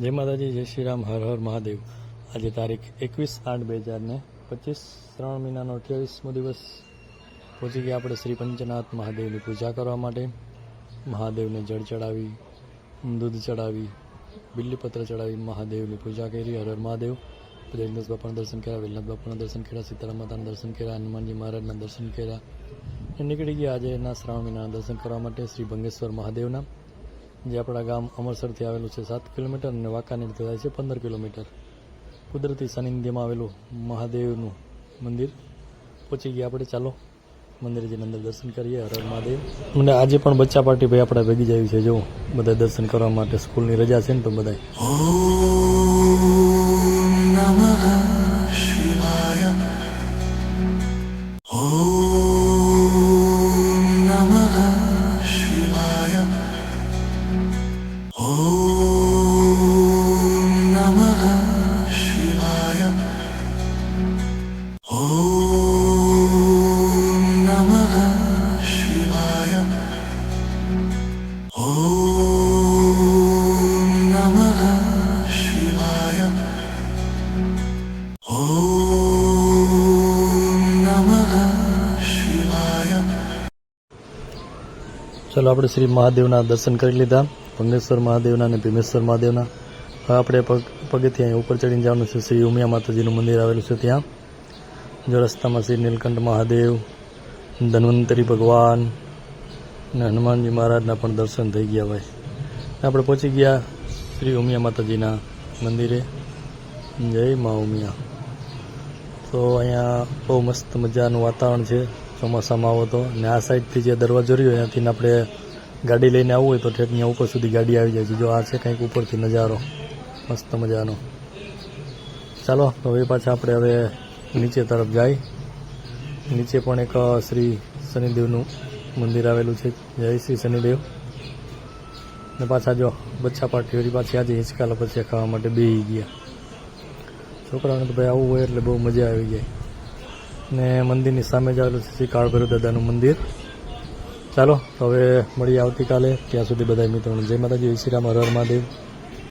જય માતાજી, જય શ્રી રામ, હર હર મહાદેવ. આજે તારીખ એકવીસ આઠ બે હજાર ને પચીસ ત્રણ મહિનાનો અઠ્યાવીસમો દિવસ. પહોંચી ગયા આપણે શ્રી પંચનાથ મહાદેવની પૂજા કરવા માટે. મહાદેવને જળ ચડાવી, દૂધ ચડાવી બિલ્લીપત્ર ચડાવી મહાદેવની પૂજા કરી. હર હર મહાદેવ. પછી જગન્નાથ બાપાના દર્શન કર્યા, વેલનાથ બાપાના દર્શન કર્યા, સીતારામ માતાના દર્શન કર્યા, હનુમાનજી મહારાજના દર્શન કર્યા. એ નીકળી ગયા આજે એના શ્રાવણ મહિનાના દર્શન કરવા માટે શ્રી ભંગેશ્વર મહાદેવના. જે આપણા ગામ અમરસરથી આવેલું છે, સાત કિલોમીટર અને વાંકાનેર થાય છે પંદર કિલોમીટર. કુદરતી સાનિધ્યમાં આવેલું મહાદેવનું મંદિર પહોંચી ગયા આપણે. ચાલો મંદિરે જઈને અંદર દર્શન કરીએ. હર હર મહાદેવ. અને આજે પણ બચ્ચા પાર્ટી ભાઈ આપણે ભેગી જાય છે. જો બધા દર્શન કરવા માટે સ્કૂલની રજા છે ને તો બધા ચાલો આપણે શ્રી મહાદેવના દર્શન કરી લીધા. ભંગેશ્વર મહાદેવના અને ભીમેશ્વર મહાદેવના. હવે આપણે પગ પગથિયાં અહીં ઉપર ચડીને જવાનું છે. શ્રી ઉમિયા માતાજીનું મંદિર આવેલું છે ત્યાં. જો રસ્તામાં શ્રી નીલકંઠ મહાદેવ, ધન્વંતરી ભગવાન અને હનુમાનજી મહારાજના પણ દર્શન થઈ ગયા ભાઈ આપણે પહોંચી ગયા શ્રી ઉમિયા માતાજીના મંદિરે. જય મા ઉમિયા. તો અહીંયા બહુ મસ્ત મજાનું વાતાવરણ છે. ચોમાસામાં આવો તો ને આ સાઈડથી જે દરવાજો રહ્યો ત્યાંથી આપણે ગાડી લઈને આવવું હોય તો ઠેકની ઉપર સુધી ગાડી આવી જાય છે. જો આ છે કંઈક ઉપરથી નજારો. મસ્ત મજાનો. ચાલો, તો હવે પાછા આપણે હવે નીચે તરફ જાય. નીચે પણ એક શ્રી શનિદેવનું મંદિર આવેલું છે. જય શ્રી શનિદેવ. ને પાછા જો બચ્ચા પાર્ટી વળી પાછી આજે હિંચકાલા પછી ખાવા માટે બેસી ગયા. છોકરાઓને તો ભાઈ આવવું હોય એટલે બહુ મજા આવી જાય. ને મંદિરની સામે જ આવેલું છે શ્રી કાળભૈરવ દાદાનું મંદિર. ચાલો, હવે મળીએ આવતીકાલે. ત્યાં સુધી બધા મિત્રોને જય માતાજી. શ્રી રામ. હર મહાદેવ.